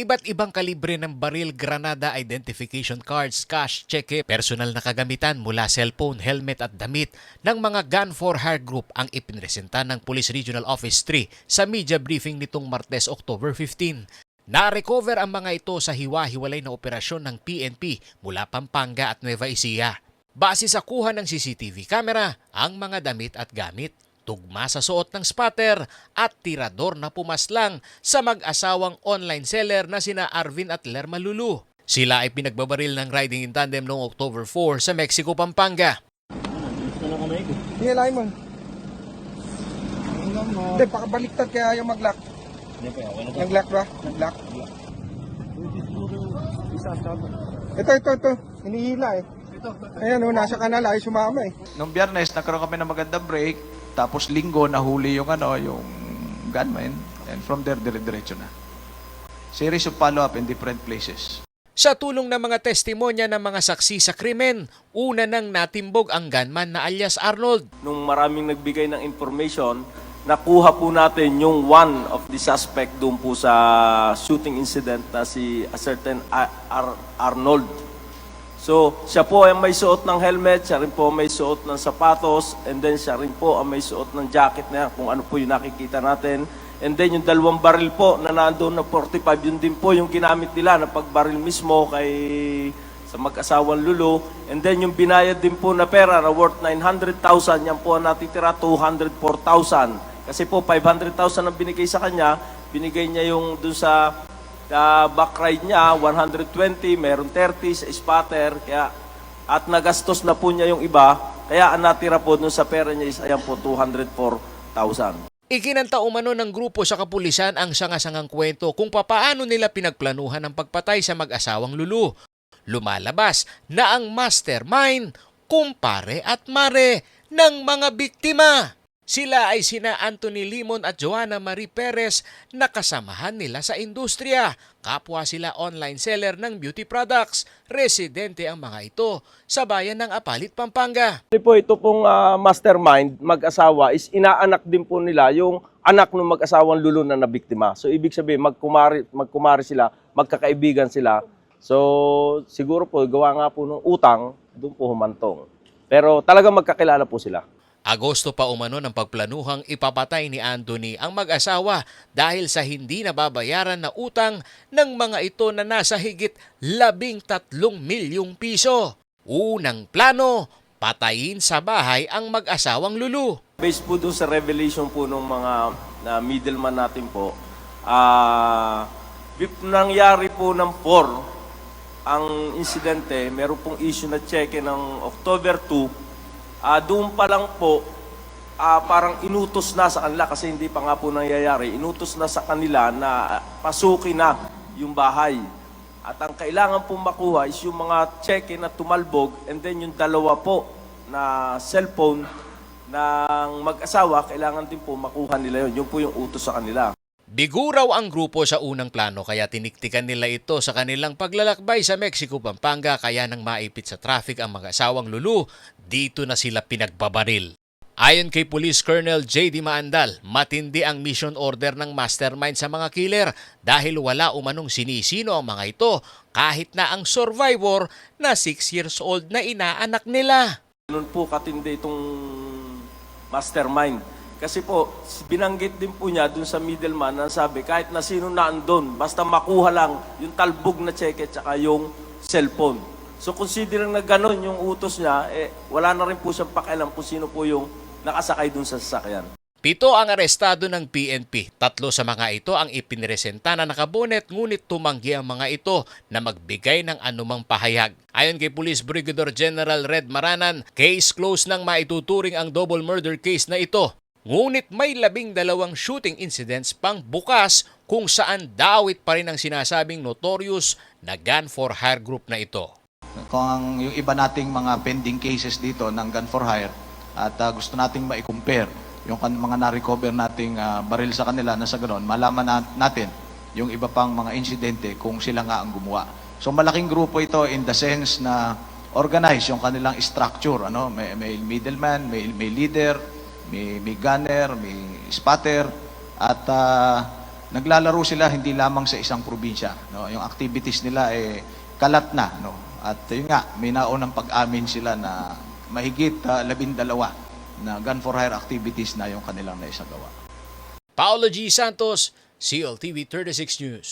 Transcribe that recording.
Iba't ibang kalibre ng baril, granada, identification cards, cash, cheque, personal na kagamitan mula cellphone, helmet at damit ng mga Gun for Hire Group ang ipinresenta ng Police Regional Office 3 sa media briefing nitong Martes, October 15. Na-recover ang mga ito sa hiwa-hiwalay na operasyon ng PNP mula Pampanga at Nueva Ecija. Base sa kuha ng CCTV camera, ang mga damit at gamit tugma sa suot ng spatter at tirador na pumaslang sa mag-asawang online seller na sina Arvin at Lerma Lulu. Sila ay pinagbabaril ng riding in tandem noong October 4 sa Mexico, Pampanga. Sige, lain mo. Hindi, pakabaliktad kaya yung mag-lock. Nag-lock ba? Nag-lock. Ito, ito, ito. Hinihila eh. Ayan o, nasa kanal ay sumama eh. Nung biyernes, nagkaroon kami ng magandang break. Tapos linggo, nahuli yung ano, yung gunman. And from there, dire-diretso na. Series of follow-up in different places. Sa tulong ng mga testimonya ng mga saksi sa krimen, una nang natimbog ang gunman na alias Arnold. nung maraming nagbigay ng information, nakuha po natin yung one of the suspect doon po sa shooting incident na si a certain Ar- Ar- Arnold. So, siya po ay may suot ng helmet, siya rin po may suot ng sapatos, and then siya rin po ang may suot ng jacket na kung ano po yung nakikita natin. And then yung dalawang baril po na nandoon na 45, yun din po yung ginamit nila na pagbaril mismo kay sa mag-asawang Lulu. And then yung binayad din po na pera na worth 900,000, yan po ang natitira 204,000. Kasi po 500,000 ang binigay sa kanya, binigay niya yung dun sa uh, back ride niya, 120, meron 30 sa spatter, kaya at nagastos na po niya yung iba, kaya ang natira po dun sa pera niya is ayan po 204,000. Ikinanta umano ng grupo sa kapulisan ang sangasangang kwento kung papaano nila pinagplanuhan ang pagpatay sa mag-asawang Lulu. Lumalabas na ang mastermind, kumpare at mare ng mga biktima. Sila ay sina Anthony Limon at Joanna Marie Perez na kasamahan nila sa industriya. Kapwa sila online seller ng beauty products. Residente ang mga ito sa bayan ng Apalit, Pampanga. Po, ito pong ah, mastermind, mag-asawa, is inaanak din po nila yung anak ng mag-asawang lulo na nabiktima. So, ibig sabihin, magkumari, magkumari sila, magkakaibigan sila. So, siguro po, gawa nga po ng utang, doon po humantong. Pero talagang magkakilala po sila. Agosto pa umano ng pagplanuhang ipapatay ni Anthony ang mag-asawa dahil sa hindi nababayaran na utang ng mga ito na nasa higit labing tatlong milyong piso. Unang plano, patayin sa bahay ang mag-asawang lulu. Based po doon sa revelation po ng mga na middleman natin po, bip- nangyari po ng 4 ang insidente, meron pong issue na cheque ng October 2, Ah, doon pa lang po, ah, parang inutos na sa kanila kasi hindi pa nga po nangyayari. Inutos na sa kanila na pasukin na yung bahay. At ang kailangan pong makuha is yung mga cheque na tumalbog and then yung dalawa po na cellphone ng mag-asawa, kailangan din po makuha nila yun. Yun po yung utos sa kanila. Bigo raw ang grupo sa unang plano kaya tiniktikan nila ito sa kanilang paglalakbay sa Mexico, Pampanga kaya nang maipit sa traffic ang mag-asawang lulu, dito na sila pinagbabaril. Ayon kay Police Colonel J.D. Maandal, matindi ang mission order ng mastermind sa mga killer dahil wala umanong sinisino ang mga ito kahit na ang survivor na 6 years old na inaanak nila. Ganun po katindi itong mastermind. Kasi po, binanggit din po niya dun sa middleman na sabi, kahit na sino na andun, basta makuha lang yung talbog na cheque at yung cellphone. So considering na ganun yung utos niya, eh, wala na rin po siyang pakialam kung sino po yung nakasakay dun sa sasakyan. Pito ang arestado ng PNP. Tatlo sa mga ito ang ipinresenta na nakabonet ngunit tumanggi ang mga ito na magbigay ng anumang pahayag. Ayon kay Police Brigadier General Red Maranan, case closed nang maituturing ang double murder case na ito. Ngunit may labing dalawang shooting incidents pang bukas kung saan dawit pa rin ang sinasabing notorious na gun for hire group na ito. Kung yung iba nating mga pending cases dito ng gun for hire at ah, gusto nating ma-compare yung mga na-recover nating ah, baril sa kanila na sa ganoon, malaman na- natin yung iba pang mga insidente kung sila nga ang gumawa. So malaking grupo ito in the sense na organize yung kanilang structure, ano, may, may middleman, may, may leader, may, may gunner, may spotter, at ah, naglalaro sila hindi lamang sa isang probinsya. No? Yung activities nila eh kalat na. No? At yun nga, may naunang pag-amin sila na mahigit uh, labindalawa na gun for hire activities na yung kanilang naisagawa. Paolo G. Santos, CLTV 36 News.